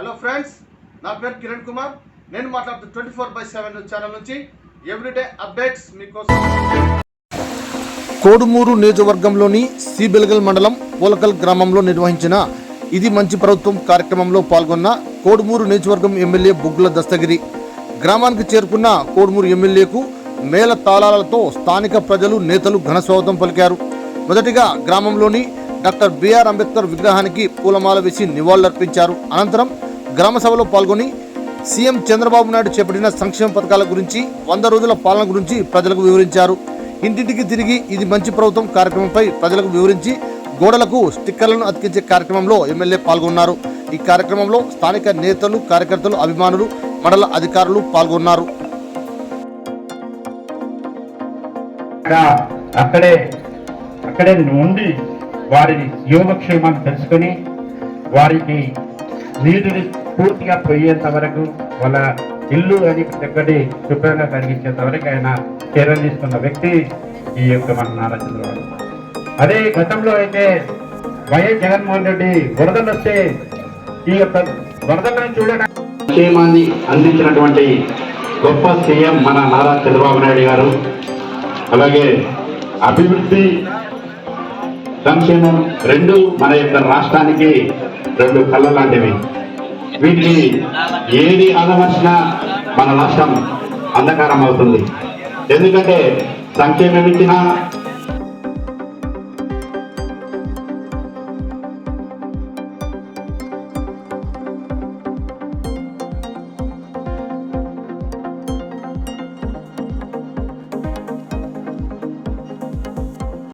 Hello friends నా పేరు కిరణ్ కుమార్. నేను మాట్లాడుతూ twenty four by seven channel నుంచి ఎవ్రీడే అప్డేట్స్ మీకోసం. కోడుమూరు నియోజకవర్గంలోని సిబెలగల్ మండలం పోలకల్ గ్రామంలో నిర్వహించిన ఇది మంచి ప్రభుత్వం కార్యక్రమంలో పాల్గొన్న కోడుమూరు నియోజకవర్గం ఎమ్మెల్యే బుగ్గుల దస్తగిరి. గ్రామానికి చేరుకున్న కోడుమూరు ఎమ్మెల్యేకు మేళ తాళాలతో స్థానిక ప్రజలు నేతలు ఘనస్వాగతం పలికారు. మొదటిగా గ్రామంలోని డాక్టర్ బిఆర్ అంబేద్కర్ విగ్రహానికి పూలమాల వేసి నివాళులర్పించారు. అనంతరం గ్రామ సభలో పాల్గొని సీఎం చంద్రబాబు నాయుడు చేపట్టిన సంక్షేమ పథకాల గురించి వంద రోజుల పాలన గురించి ప్రజలకు వివరించారు. ఇంటింటికి తిరిగి ఇది మంచి ప్రభుత్వం కార్యక్రమంపై ప్రజలకు వివరించి గోడలకు స్టిక్కర్లను అతికించే కార్యక్రమంలో ఎమ్మెల్యే పాల్గొన్నారు. ఈ కార్యక్రమంలో స్థానిక నేతలు కార్యకర్తలు అభిమానులు మండల అధికారులు పాల్గొన్నారు. అక్కడే అక్కడే ఉండి వారి యోగక్షేమాన్ని తెలుసుకొని వారికి నీటిని పూర్తిగా పోయేంత వరకు వాళ్ళ ఇల్లు అని ప్రతి ఒక్కటి శుభ్రంగా కనిపించేంత వరకు ఆయన చర్యలు తీసుకున్న వ్యక్తి ఈ యొక్క మన నారా చంద్రబాబు. అదే గతంలో అయితే వైఎస్ జగన్మోహన్ రెడ్డి వరదలు వస్తే ఈ యొక్క వరదలను చూడడానికి క్షేమాన్ని అందించినటువంటి గొప్ప సీఎం మన నారా చంద్రబాబు నాయుడు గారు అలాగే అభివృద్ధి సంక్షేమం రెండు మన యొక్క రాష్ట్రానికి రెండు కళ్ళ లాంటివి వీటిని ఏది ఆదమర్చినా మన రాష్ట్రం అంధకారం అవుతుంది. ఎందుకంటే సంక్షేమం ఇచ్చినా